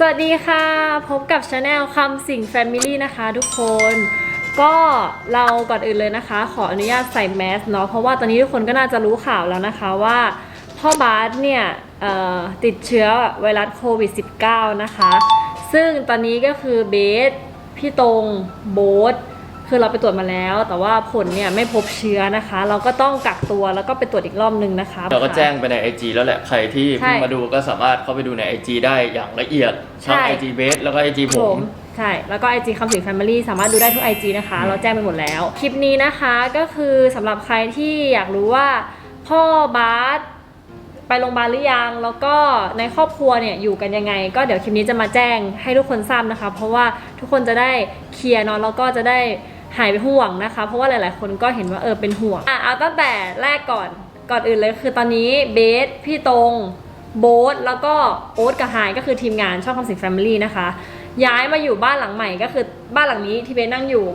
สวัสดีค่ะ พบกับชาแนลคำสิ่งแฟมิลี่นะคะทุกคน ก็เราก่อนอื่นเลยนะคะ ขออนุญาตใส่แมสเนาะเพราะว่าตอนนี้ทุกคนก็น่าจะรู้ข่าวแล้วนะคะว่าพ่อบาสเนี่ยติดเชื้อไวรัสโควิด -19 นะคะ ซึ่งตอนนี้ก็คือเบส พี่ตรงโบ๊ท คือเราไปตรวจมาแล้ว แต่ว่าผลเนี่ยไม่พบเชื้อนะคะ เราก็ต้องกักตัวแล้วก็ไปตรวจอีกรอบนึงนะคะ เราก็แจ้งไปใน IG แล้วแหละใครที่ใช่เพิ่งมาดูก็สามารถเข้าไปดูใน IG ได้อย่างละเอียดทั้งใช่ IG Base แล้วก็ IG ผม ใช่ แล้วก็ IG คำสิง Family สามารถดูได้ทุก IG นะคะ เราแจ้งไปหมดแล้ว คลิปนี้นะคะก็คือสำหรับใครที่อยากรู้ว่าพ่อบาสไปโรงพยาบาลหรือยัง แล้วก็ในครอบครัวเนี่ยอยู่กันยังไง ก็เดี๋ยวคลิปนี้จะมาแจ้งให้ทุกคนทราบนะคะ เพราะว่าทุกคนจะได้เคลียร์เนาะแล้วก็จะได้ หายไปห่วงนะคะ เพราะว่าหลาย ๆ คนก็เห็นว่าเออเป็นห่วงอะเอาตั้งแต่แรกก่อนก่อนอื่นเลยคือตอนนี้เบสพี่ตรงโบ๊ทแล้วก็โอ๊ตกับไฮายก็คือทีมงานช่องคำสิงแฟมิลี่นะคะ ย้ายมาอยู่บ้านหลังใหม่ก็คือบ้านหลังนี้ที่เบสนั่งอยู่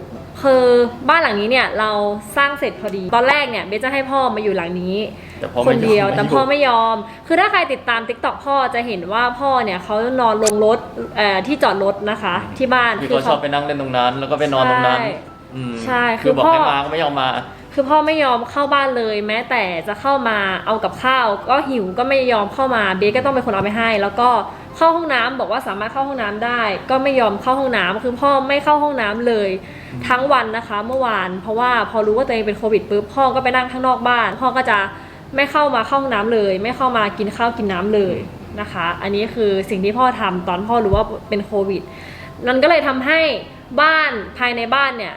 คือบ้านหลังนี้เนี่ยเราสร้างเสร็จพอดี ตอนแรกเนี่ยเบสจะให้พ่อมาอยู่หลังนี้แต่พ่อคไม่นยอมเดียวให้แต่อยู่พ่อไม่ยอม คือถ้าใครติดตามติ๊กต็อกพ่อจะเห็นว่าพ่อเนี่ยเขานอนลงรถเอ่อที่จอดรถนะคะ ที่บ้านคือเขาชอบไปนั่งเล่นตรงนั้น แล้วก็ไปนอนตรงนั้นใช่ อืมใช่คืคืออบอกพ่อ ให้มาก็ไม่ยอมมา คือพ่อไม่ยอมเข้าบ้านเลย แม้แต่จะเข้ามาเอากับข้าว ก็หิวก็ไม่ยอมเข้ามาเบสก็ต้องเป็นคนเอาไปให้ แล้วก็เข้าห้องน้ำบอกว่าสามารถเข้าห้องน้ำได้ ก็ไม่ยอมเข้าห้องน้ำคือพ่อไม่เข้าห้องน้ำเลย ทั้งวันนะคะ เมื่อวาน เพราะว่าพอรู้ว่าตัวเองเป็นโควิดปุ๊บพ่อก็ไปนั่งข้างนอกบ้าน พ่อก็จะไม่เข้ามาเข้าห้องน้ำเลย ไม่เข้ามากินข้าวกินน้ำเลยนะคะ อันนี้คือสิ่งที่พ่อทำตอนพ่อรู้ว่าเป็นโควิดนั่นก็เลยทำให้บ้านภายในบ้านเนี่ย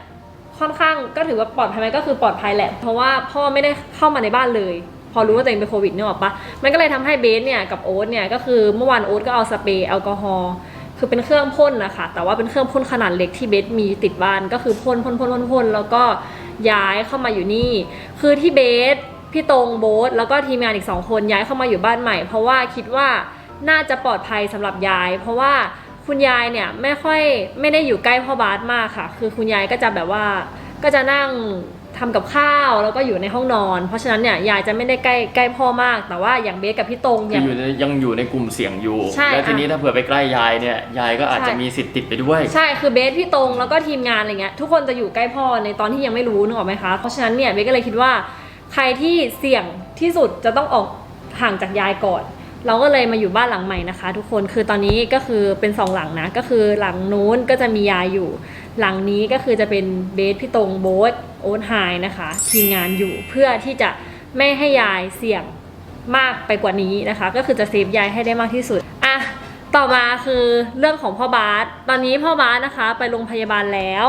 ค่อนข้างก็ถือว่าปลอดภัยไหมก็คือปลอดภัยแหละ เพราะว่าพ่อไม่ได้เข้ามาในบ้านเลย พอรู้ว่าตัวเองเป็นโควิดเนี่ยหรอปะมันก็เลยทำให้เบสเนี่ยกับโอ๊ตเนี่ยก็คือเมื่อวานโอ๊ตก็เอาสเปรย์แอลกอฮอล์คือเป็นเครื่องพ่นนะคะแต่ว่าเป็นเครื่องพ่นขนาดเล็กที่เบสมีติดบ้านก็คือพ่นพ่นพ่นพ่นพ่นแล้วก็ย้ายเข้ามาอยู่นี่ คือที่เบสพี่ตรงโบ๊ทแล้วก็ทีมงานอีกสองคนย้ายเข้ามาอยู่บ้านใหม่ เพราะว่าคิดว่าน่าจะปลอดภัยสำหรับยาย เพราะว่า คุณยายเนี่ยไม่ค่อยไม่ได้อยู่ใกล้พ่อบาสมากค่ะ คือคุณยายก็จะแบบว่าก็จะนั่งทำกับข้าวแล้วก็อยู่ในห้องนอน เพราะฉะนั้นเนี่ยยายจะไม่ได้ใกล้ใกล้พ่อมาก แต่ว่าอย่างเบสกับพี่ตรงอคือย่างอยู่ในยังอยู่ในกลุ่มเสี่ยงอยู่ใช่แล้วทีนี้อะถ้าเผื่อไปใกล้ยายเนี่ยยายก็อาจใช่จะมีสิทธิ์ติดไปด้วย ใช่คือเบสพี่ตรงแล้วก็ทีมงานอะไรเงี้ยทุกคนจะอยู่ใกล้พ่อในตอนที่ยังไม่รู้นึกออกไหมคะ เพราะฉะนั้นเนี่ยเบสก็เลยคิดว่า ใครที่เสี่ยงที่สุดจะต้องออกห่างจากยายก่อน เราก็เลยมาอยู่บ้านหลังใหม่นะคะ ทุกคนคือตอนนี้ก็คือเป็นสองหลังนะ ก็คือหลังนู้นก็จะมียายอยู่ หลังนี้ก็คือจะเป็นเบสพี่ตรงโบ๊ทโอ๊ตไฮนะคะทีมงานอยู่เพื่อที่จะไม่ให้ยายเสี่ยงมากไปกว่านี้นะคะ ก็คือจะเซฟยายให้ได้มากที่สุดอะต่อมาคือเรื่องของพ่อบาสตอนนี้พ่อบาสนะคะ ไปโรงพยาบาลแล้ว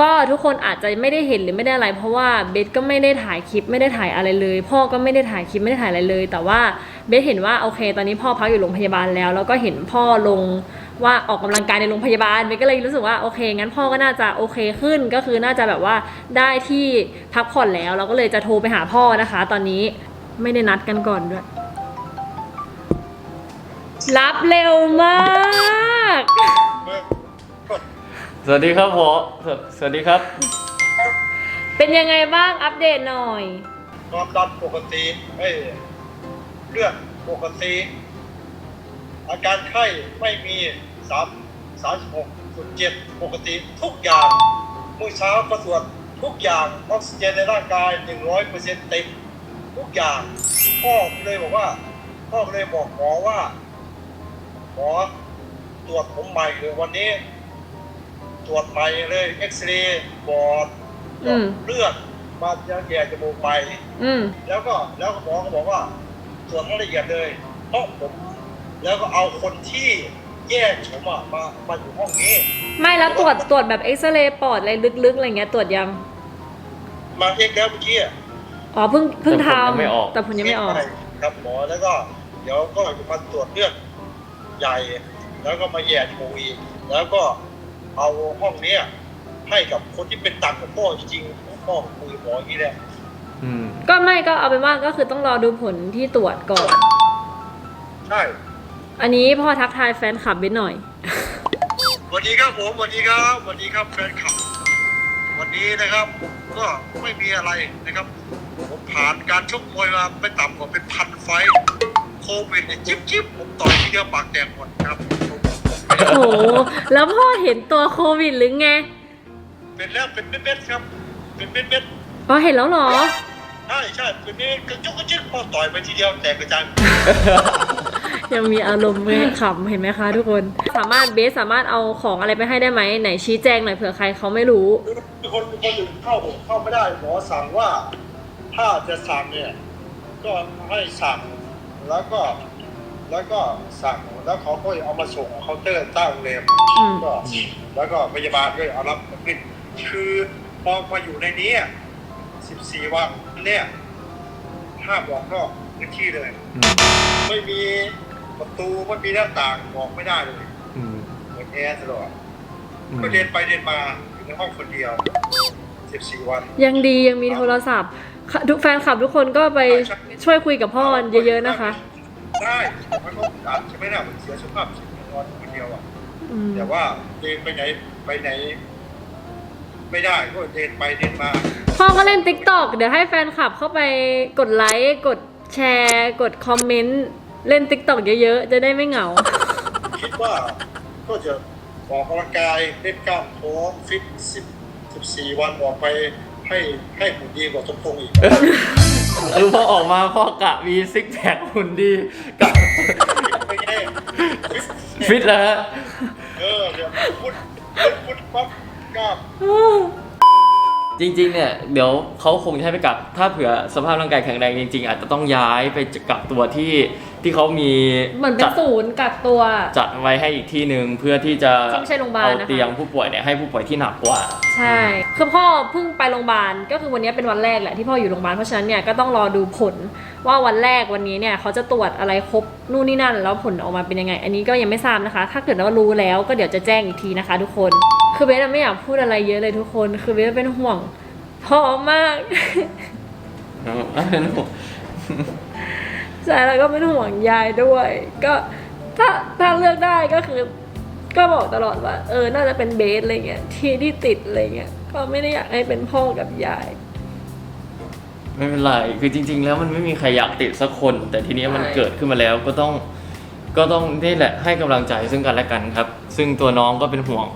ก็ทุกคนอาจจะไม่ได้เห็นหรือไม่ได้อะไร เพราะว่าเบสก็ไม่ได้ถ่ายคลิปไม่ได้ถ่ายอะไรเลย พ่อก็ไม่ได้ถ่ายคลิปไม่ได้ถ่ายอะไรเลย แต่ว่า เบสเห็นว่าโอเค ตอนนี้พ่อพักอยู่โรงพยาบาลแล้ว แล้วก็เห็นพ่อลงว่าออกกำลังกายในโรงพยาบาลเบสก็เลยรู้สึกว่าโอเค งั้นพ่อก็น่าจะโอเคขึ้น ก็คือน่าจะแบบว่าได้ที่พักผ่อนแล้ว เราก็เลยจะโทรไปหาพ่อนะคะ ตอนนี้ไม่ได้นัดกันก่อนด้วย รับเร็วมากสวัสดีครับพ่อสวสวัสดีครับ เป็นยังไงบ้างอัปเดตหน่อย ความดันปกติเอ้ย เลือดปกติ อาการไข้ไม่มีสามสามสิบหกจุดเจ็ดปกติทุกอย่างมื้อเช้าก็ตรวจทุกอย่างออกซิเจนในร่างกายหนึ่งร้อยเปอร์เซ็นต์เต็มทุกอย่างพ่อก็เลยบอกว่าพ่อก็เลยบอกหมอว่าหมอตรวจผมใหม่เลยวันนี้ ตรวจใหม่เลยเอ็กซเรย์บอดอืมเลือดมายังแย่จมูกไปอืมแล้วก็แล้วก็หมอก็บอกว่า ตรวจให้ละเอียดเลย เพราะผม แล้วก็เอาคนที่แยกผมอะมามาอยู่ห้องนี้ ไม่แล้วตรวจตรวจแบบเอ็กซเรย์ปอดอะไรลึกๆอะไรเงี้ยตรวจยังมาเอ็กแล้วเมื่อกี้อะอ๋อเพิ่งเพิ่งทแต่ผลยังไม่ออกำแต่ผลยังไม่ออกเกครับหมอแล้วก็ เดี๋ยวก็มาตรวจเลือดใหญ่ แล้วก็มาแย่จมูกอีกแล้วก็เอาห้องเนี้ยให้กับคนที่เป็นตันของพ่อจริงๆพ่อคุยกับหมออย่างนี้แหละ อืม ก็ไม่ก็เอาเป็นว่าก็คือต้องรอดูผลที่ตรวจก่อน ใช่อันนี้พ่อทักทายแฟนคลับไปหน่อย สวัสดีครับผมสวัสดีครับสวัสดีครับแฟนคลับ วันนี้นะครับก็ไม่มีอะไรนะครับ ผมผ่านการชกมวยมาไม่ต่ำกว่าเป็นพันไฟท์โควิดเนี่ยจิ๊บจิ๊บผมต่อยทีเดียวปากแตกหมดครับผมโอ้โห แล้วพ่อเห็นตัวโควิดหรือไง เป็นแล้วเป็นเม็ดๆครับ เป็นเม็ด อ๋อเห็นแล้วเหรอ ใช่ใช่คืนนี่กระจุกกระจิกพอต่อยไปทีเดียวแตกกระจายยังมีอารมณ์เว้ขำเห็นไหมคะทุกคน สามารถเบสสามารถเอาของอะไรไปให้ได้ไหมไหนชี้แจงหน่อยเผื่อใครเขาไม่รู้คนคนอื่นเข้าผมเข้าไม่ได้หมอสั่งว่าถ้าจะสั่งเนี่ยก็ให้สั่งแล้วก็ แล้วก็สั่งแล้วเขาก็เอามาส่งเคาน์เตอร์ตั้งโรงแรมอืก็แล้วก็พยาบาลก็เอารับขึ้นคือพอมาอยู่ในนี้ 14 วันเนี่ยห้ามออกนอกพื้นที่เลยมไม่มีประตูไม่มีหน้าต่างออกไม่ได้เลยเหมือนแอร์ตลอดก็เดินไปเดินมาอยู่ในห้องคนเดียว 14 วัน ยังดียังมีโทรศัพท์ทุกแฟนคลับทุกคนก็ไปช่วยคุยกับพ่อกันเยอะๆนะคะ ได้ไม่ต้องอัดใช่ไหมเนี่ยมันเสียสุขภาพจิตนอนคนเดียวอะแต่ว่าเดินไปไหนไปไหน ไม่ได้ก็เดินไปเดินมา พ่อก็เล่นติ๊กตอกเดี๋ยวให้แฟนคลับเข้าไปกดไลค์กดแชร์ กดคอมเมนต์เล่นติ๊กตอกเยอะๆ จะได้ไม่เหงา คิดว่าก็จะออกกำลังกายเล่นกล้ามท้องฟิตสิบสิบสี่วันออกไปให้ให้หุ่นดีกว่าสมพงษ์อีกเออพอออกมาพ่อกะมีซิกแพคหุ่นดีกะไม่แน่ฟิตแล้วฮะ เออเดี๋ยวพุดพุดปั๊บกล้าม จริงๆเนี่ยเดี๋ยวเขาคงจะให้ไปกักถ้าเผื่อสภาพร่างกายแข็งแรงจริง ๆ อาจจะต้องย้ายไปกักตัวที่ ที่เขามีเหมือนเป็นจัดศูนย์กักตัว จัดไว้ให้อีกที่หนึ่งเพื่อที่จะที่ไม่ใช่โรงพยาบาลเอานะคะ เตียงผู้ป่วยเนี่ยให้ผู้ป่วยที่หนักกว่า ใช่คือพ่อเพิ่งไปโรงพยาบาลก็คือวันนี้เป็นวันแรกแหละที่พ่ออยู่โรงพยาบาลเพราะฉะนั้นเนี่ยก็ต้องรอดูผลว่าวันแรกวันนี้เนี่ยเขาจะตรวจอะไรครบนู่นนี่นั่น แล้วผลออกมาเป็นยังไง อันนี้ก็ยังไม่ทราบนะคะ ถ้าเกิดว่ารู้แล้วก็เดี๋ยวจะแจ้งอีกทีนะคะ ทุกคน คือเบสอะไม่อยากพูดอะไรเยอะเลยทุกคน คือเบสเป็นห่วงพ่อมาก ใช่แล้วก็เป็นห่วงยายด้วย ก็ถ้าถ้าเลือกได้ก็คือ ก็บอกตลอดว่า เออน่าจะเป็นเบสอะไรเงี้ยที่ที่ติดอะไรเงี้ยก็ไม่ได้อยากให้เป็นพ่อกับยาย ไม่เป็นไร คือจริง ๆ แล้วมันไม่มีใครอยากติดสักคน แต่ทีนี้มันใช่ เกิดขึ้นมาแล้วก็ต้องก็ต้องนี่แหละให้กำลังใจซึ่งกันและกันครับ ซึ่งตัวน้องก็เป็นห่วง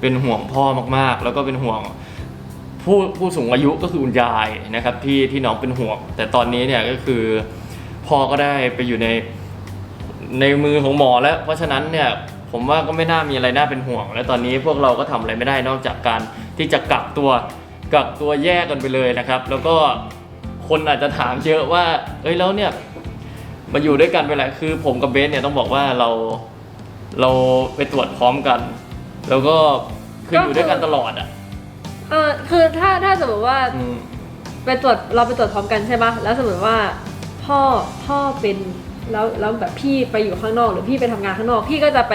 เป็นห่วงพ่อมากๆ แล้วก็เป็นห่วงผู้ผู้สูงอายุก็คือคุณยายนะครับที่ที่น้องเป็นห่วง แต่ตอนนี้เนี่ยก็คือ พ่อก็ได้ไปอยู่ในในมือของหมอแล้ว เพราะฉะนั้นเนี่ยผมว่าก็ไม่น่ามีอะไรน่าเป็นห่วง และตอนนี้พวกเราก็ทำอะไรไม่ได้นอกจากการที่จะกักตัวกักตัวแยกกันไปเลยนะครับ แล้วก็คนอาจจะถามเยอะว่า เอ้ยแล้วเนี่ยมาอยู่ด้วยกันไปแหละคือ ผมกับเบสเนี่ยต้องบอกว่าเราเราไปตรวจพร้อมกัน แล้วก็คืออยู่ด้วยกันตลอดอะเออคือถ้าถ้าสมมติว่าอืมไปตรวจเราไปตรวจพร้อมกันใช่ปะแล้วสมมติว่า พ่อพ่อเป็นแล้วแล้วแบบพี่ไปอยู่ข้างนอกหรือพี่ไปทำงานข้างนอก พี่ก็จะไป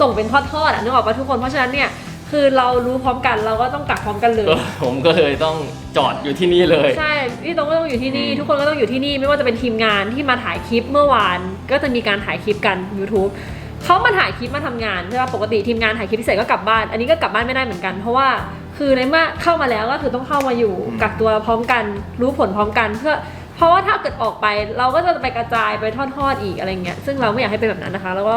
ส่งเป็นทอดๆอะนึกออกปะทุกคนเพราะฉะนั้นเนี่ยคือเรารู้พร้อมกันเราก็ต้องกักพร้อมกันเลยก็ผมก็เลยต้องจอดอยู่ที่นี่เลยใช่พี่ตรงก็ต้องอยู่ที่นี่อืมทุกคนก็ต้องอยู่ที่นี่ไม่ว่าจะเป็นทีมงานที่มาถ่ายคลิปเมื่อวาน ก็จะมีการถ่ายคลิปกัน YouTube เขามาถ่ายคลิปมาทำงานใช่ป่ะปกติทีมงานถ่ายคลิปพิเศษก็กลับบ้าน อันนี้ก็กลับบ้านไม่ได้เหมือนกัน เพราะว่าคือในเมื่อเข้ามาแล้วก็คือต้องเข้ามาอยู่กักตัวพร้อมกัน รู้ผลพร้อมกันเพื่อเพ ราะว่าถ้าเกิดออกไปเราก็จะไปกระจายไปทอดๆอีกอะไรเงี้ยซึ่งเราไม่อยากให้เป็นแบบนั้นนะคะ แล้วก็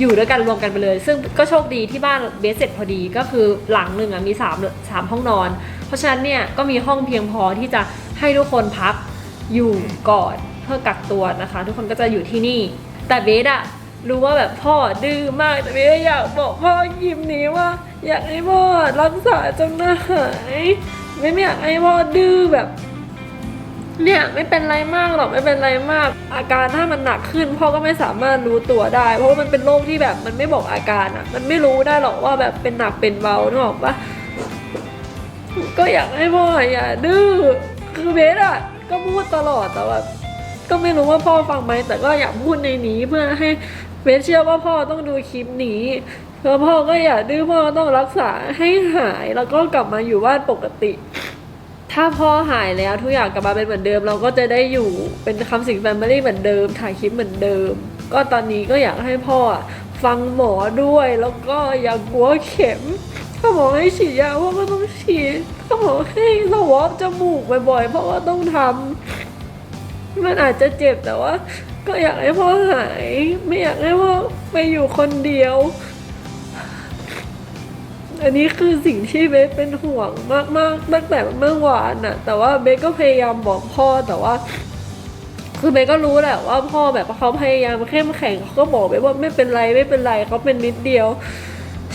อยู่ด้วยกันรวมกันไปเลย ซึ่งก็โชคดีที่บ้านเบสเสร็จพอดีก็คือหลังหนึ่งอะมีสามสามห้องนอน เพราะฉะนั้นเนี่ยก็มีห้องเพียงพอที่จะให้ทุกคนพักอยู่ก่อนเพื่อกักตัวนะคะ ทุกคนก็จะอยู่ที่นี่ แต่เบสอะรู้ว่าแบบพ่อดื้อมากแต่เบสอยากบอกพ่อยิมนี้ว่า อยากให้พ่อรักษาจนหายไม่อยากให้พ่อดื้อแบบ เนี่ยไม่เป็นไรมากหรอกไม่เป็นไรมาก อาการถ้ามันหนักขึ้นพ่อก็ไม่สามารถรู้ตัวได้ เพราะว่ามันเป็นโรคที่แบบมันไม่บอกอาการอะ่ะ มันไม่รู้ได้หรอกว่าแบบเป็นหนักเป็นเบานึกออกปะก็อยากให้พ่ออย่าดื้อคือเบสอะ่ะก็พูดตลอดแต่ว่าก็ไม่รู้ว่าพ่อฟังไหมแต่ก็อยากพูดในนี้เพื่อให้เบสเชื่อว่าพ่อต้องดูคลิปนี้แล้วพ่อก็อย่าดื้อพ่อต้องรักษาให้หายแล้วก็กลับมาอยู่บ้านปกติ ถ้าพ่อหายแล้วทุกอย่างกลับมาเป็นเหมือนเดิม เราก็จะได้อยู่เป็นคำสิงแฟมิลี่เหมือนเดิม ถ่ายคลิปเหมือนเดิม ก็ตอนนี้ก็อยากให้พ่อฟังหมอด้วยแล้วก็อย่ากลัวเข็ม ถ้าหมอให้ฉีดยาพ่อก็ต้องฉีดถ้าหมอให้สวอปจมูกบ่อยๆพ่อก็ต้องทำมันอาจจะเจ็บแต่ว่า ก็อยากให้พ่อหาย ไม่อยากให้พ่อไปอยู่คนเดียว อันนี้คือสิ่งที่เบสเป็นห่วงมากๆตั้งแต่เมื่อวานน่ะแต่ว่าเบสก็พยายามบอกพ่อแต่ว่า คือเบสก็รู้แหละว่าพ่อแบบเขาพยายามเข้มแข็งเขาก็บอกเบสว่าไม่เป็นไรไม่เป็นไรเขาเป็นนิดเดียว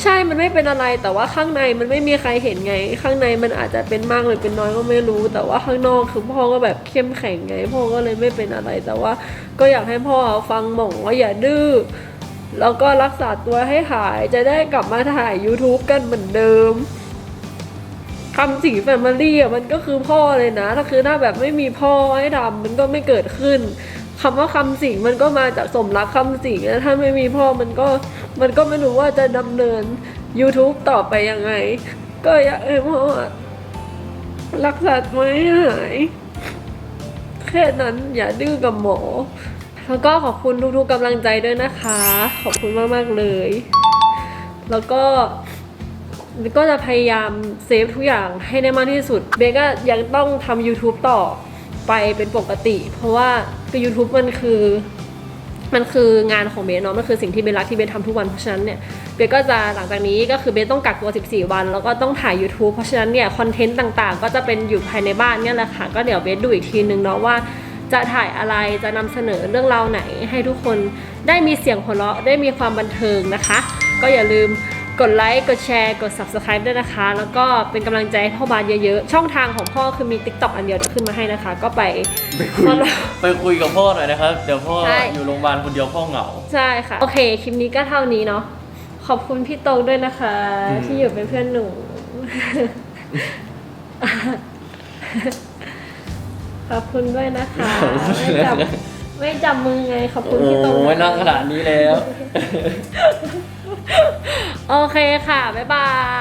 ใช่มันไม่เป็นอะไรแต่ว่าข้างในมันไม่มีใครเห็นไง ข้างในมันอาจจะเป็นมากหรือเป็นน้อยก็ไม่รู้ แต่ว่าข้างนอกคือพ่อก็แบบเข้มแข็งไง พ่อก็เลยไม่เป็นอะไรแต่ว่า ก็อยากให้พ่อฟังหมองว่าอย่าดื้อ แล้วก็รักษาตัวให้หายจะได้กลับมาถ่าย YouTube กันเหมือนเดิมคำสิงแฟมิลี่อะมันก็คือพ่อเลยนะถ้าคือถ้าแบบไม่มีพ่อให้ทำมันก็ไม่เกิดขึ้นคำว่าคำสิงมันก็มาจากสมรักคำสิงนะถ้าไม่มีพ่อมันก็มันก็ไม่รู้ว่าจะดำเนิน YouTube ต่อไปยังไง ก็อยากให้พ่อรักษาตัวให้หาย แค่นั้นอย่าดื้อกับหมอ แล้วก็ขอบคุณทุกๆกำลังใจด้วยนะคะ ขอบคุณมากๆเลย แล้วก็ก็จะพยายามเซฟทุกอย่างให้ได้มากที่สุด เบก็ยังต้องทำ YouTube ต่อไปเป็นปกติ เพราะว่าคือ YouTube มันคือ มันคืองานของเบสเนาะ มันคือสิ่งที่เบสรักที่เบสทำทุกวัน เพราะฉะนั้นเนี่ย เบสก็จะหลังจากนี้ก็คือเบสต้องกักตัว 14 วัน แล้วก็ต้องถ่าย YouTube เพราะฉะนั้นเนี่ยคอนเทนต์ต่างๆ ก็จะเป็นอยู่ภายในบ้านเนี่ยแหละค่ะ ก็เดี๋ยวเบสดูอีกทีนึงเนาะว่า จะถ่ายอะไรจะนำเสนอเรื่องราวไหน ให้ทุกคนได้มีเสียงหัวเราะได้มีความบันเทิงนะคะ ก็อย่าลืมกดไลค์ กดแชร์ กด subscribe ด้วยนะคะ แล้วก็เป็นกำลังใจให้พ่อบานเยอะๆ ช่องทางของพ่อคือมี TikTok อันเดียวเดี๋ยวขึ้นมาให้นะคะ ก็ไปไปคุยมาแล้วไปคุยกับพ่อหน่อยนะครับ เดี๋ยวพ่อใช่อยู่โรงพยาบาลคนเดียวพ่อเหงา ใช่ค่ะ โอเค คลิปนี้ก็เท่านี้เนาะ ขอบคุณพี่โตงด้วยนะคะอืมที่อยู่เป็นเพื่อนหนู ขอบคุณด้วยนะคะไม่จับไม่จับมือไงขอบคุณโอ้พี่โตงยนั่งขนาดนี้แล้ว โอเคค่ะ บ๊ายบาย